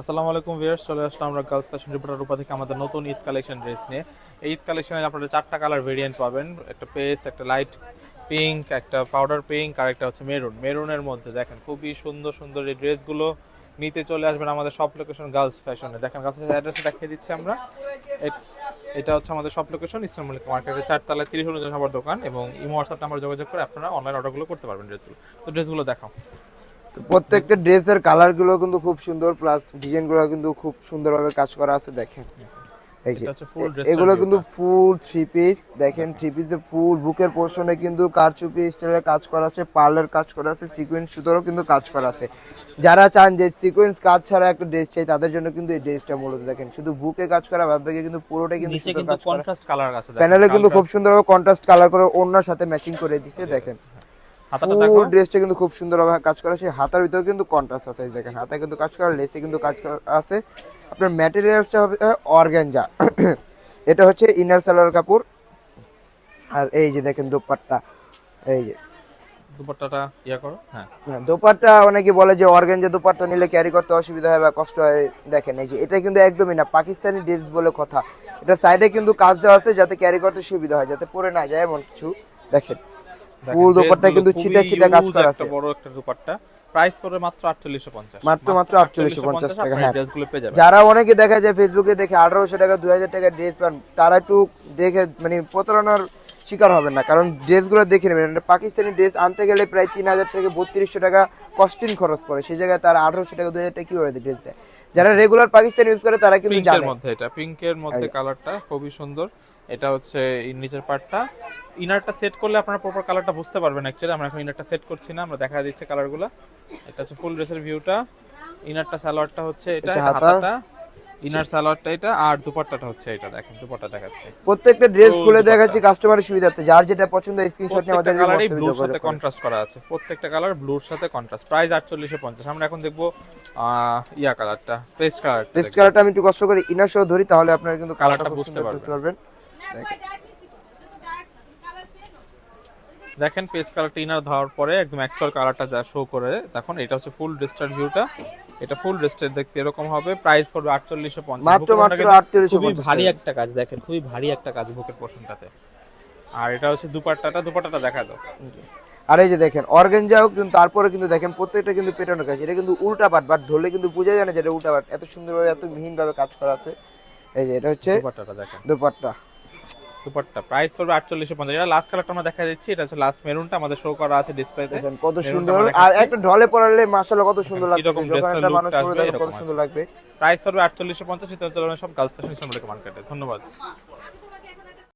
আসসালামু আলাইকুম ভিউয়ার্স, চলে আসলাম আমরা গার্লস ফ্যাশন রিপোর্টার রূপা থেকে আমাদের নতুন ঈদ কালেকশন ড্রেস নিয়ে। এই ঈদ কালেকশনে আপনারা চারটা কালার ভেরিয়েন্ট পাবেন, একটা পেস্ট একটা লাইট পিঙ্ক একটা পাউডার পিঙ্ক আর একটা হচ্ছে মেরুন মেরুনের মধ্যে দেখেন, খুবই সুন্দর সুন্দর এই ড্রেসগুলো নিতে চলে আসবেন আমাদের সব লোকেশন গার্লস ফ্যাশনে দেখেন গার্লস অ্যাড্রেস দেখিয়ে দিচ্ছি আমরা। এটা হচ্ছে আমাদের সব লোকেশন ইস্টার্ন মল্লিক মার্কেটের চারতলায় তিরিশ অনুযায়ী সবার দোকান এবং ইমো হোয়াটসঅ্যাপ নাম্বার যোগাযোগ করে আপনারা অনলাইন অর্ডারগুলো করতে পারবেন ড্রেসগুলো তো ড্রেসগুলো দেখাও। প্রত্যেকটা ড্রেসের কালারগুলো কিন্তু খুব সুন্দর প্লাস ডিজাইনগুলো কিন্তু খুব সুন্দরভাবে কাজ করা আছে দেখেন। এগুলো কিন্তু ফুল থ্রি পিস দেখেন থ্রি পিসে ফুল বুকের পোর্শনে কিন্তু কারচুপি স্টাইলের কাজ করা আছে পার্লের কাজ করা আছে সিকোয়েন্স সুতোরও কিন্তু কাজ করা আছে। যারা চান যে সিকোয়েন্স কাজ ছাড়া একটা ড্রেস চাই তাদের জন্য কিন্তু এই ড্রেসটা মূলত দেখেন শুধু বুকে কাজ করা বাদ বাকি কিন্তু পুরোটাই কিন্তু সুতোর কাজ করা। প্যানেলে কিন্তু খুব। সুন্দরভাবে কন্ট্রাস্ট কালার করে ওড়নার সাথে ম্যাচিং করে দিছে দেখেন। ফুল ড্রেসটা কিন্তু খুব সুন্দরভাবে কাজ করা সেই হাতার ভিতরে কিন্তু কন্ট্রাস্ট আছে দেখেন। হাতে কিন্তু কাজ করা লেসে কিন্তু কাজ করা আছে। আপনার ম্যাটেরিয়ালসটা হবে অর্গানজা এটা হচ্ছে ইনার সালোয়ার কাপড়। আর এই যে দেখেন দোপাট্টা এই যে। দুপাট্টাটা ইয়া করো হ্যাঁ। হ্যাঁ, দোপাট্টা অনেকে বলে যে দোপাট্টা নিলে ক্যারি করতে অসুবিধা হয় বা কষ্ট হয়। দেখেন এই যে এটা কিন্তু একদমই না। পাকিস্তানি ড্রেস বলে কথা। এটা সাইডে কিন্তু কাজ দেওয়া আছে যাতে ক্যারি করতে সুবিধা হয় যাতে পরে না যায় এমন কিছু। দেখেন, ফুল দোপাট্টা কিন্তু ছিটা ছিটা কাজ করা আছে। বড় একটা দুপাট্টা। প্রাইস পড়বে মাত্র 4850 মাত্র মাত্র 4850 টাকা, হ্যাঁ। ড্রেসগুলো পেয়ে যাবেন। যারা অনেকে দেখা যায় ফেসবুকে দেখে আঠারোশো টাকা দুই হাজার টাকা ড্রেস পান তারা একটু দেখে মানে প্রতারণার শিকার হবেন না। কারণ ড্রেসগুলো দেখে নেবেন। এটা পাকিস্তানি ড্রেস আনতে গেলে প্রায় তিন হাজার থেকে বত্রিশশো টাকা কস্টিং খরচ পড়ে। সেই জায়গায় তারা আঠারোশো টাকা দুই হাজার টাকা কীভাবে ড্রেস দেয়? যারা রেগুলার পাকিস্তানি ইউজ করে তারা কিন্তু জানে। মধ্যে এটা পিঙ্কের মধ্যে কালারটা খুবই সুন্দর। এটা হচ্ছে নিচের পার্টটা। ইনারটা সেট করলে আপনারা প্রপার কালারটা বুঝতে পারবেন অ্যাকচুয়ালি আমরা এখন ইনারটা সেট করছি না আমরা দেখা দিচ্ছে কালারগুলো এটা হচ্ছে ফুল ড্রেসের ভিউটা ইনারটা সালোয়ারটা হচ্ছে এটা হাতাটা। ইনার সালোয়ারটা এটা আর দুপাট্টাটা হচ্ছে এটা দেখেন দুপাট্টা দেখাচ্ছে। প্রত্যেকটা ড্রেস খুলে দেখাচ্ছি কাস্টমারের সুবিধার্থে যার যেটা পছন্দ স্ক্রিনশট নিয়ে আমাদের কালারই WhatsApp-এ ব্লুর সাথে কন্ট্রাস্ট করা আছে। প্রত্যেকটা কালার ব্লুর সাথে কন্ট্রাস্ট প্রাইস আটচল্লিশশো পঞ্চাশ। আমরা এখন দেখব ইয়া কালারটা পেস্ট কালার পেস্ট কালারটা আমি একটু কষ্ট করে ইনার সহ ধরি তাহলে আপনারা কিন্তু কালারটা বুঝতে পারবেন। দেখেন পেস্ট কালারটা ইনার ধরার পরে একদম অ্যাকচুয়াল কালারটা যা শো করে তখন এটা হচ্ছে ফুল ড্রেসটার ভিউটা এটা ফুল ড্রেসটার দেখতে এরকম হবে প্রাইস পড়বে আটচল্লিশশো পঞ্চাশ। মাত্র মাত্র আটত্রিশশো খুবই ভারী একটা কাজ দেখেন খুবই ভারী একটা কাজ বুকের পোর্শনটাতে আর এটা হচ্ছে দুপাট্টাটা দুপাট্টাটা দেখা দাও আর এই যে দেখেন অর্গেঞ্জাও কিন্তু তারপরে কিন্তু দেখেন প্রত্যেকটা কিন্তু পেটানো কাজ। এটা কিন্তু উল্টা পাট বাট ধরলে কিন্তু বোঝা যায় না যে এটা উল্টা পাট এত সুন্দরভাবে এত মিহিন ভাবে কাজ করা আছে। এই যে এটা হচ্ছে দুপাট্টাটা দেখেন। দোপাট্টা। দুপাট্টা। প্রাইস পড়বে আটচল্লিশশো পঞ্চাশ। এটা লাস্ট কালারটা আমরা দেখা দিচ্ছি। এটা হচ্ছে লাস্ট মেরুনটা আমাদের শো করা আছে ডিসপ্লেতে কত সুন্দর। আর। একটা ঢলে পড়ালে মাশাআল্লাহ কত সুন্দর লাগবে। এরকম মানুষ পরে কত সুন্দর লাগবে। প্রাইস পড়বে আটচল্লিশশো পঞ্চাশ সব গার্লস ফ্যাশন মার্কেটে ধন্যবাদ।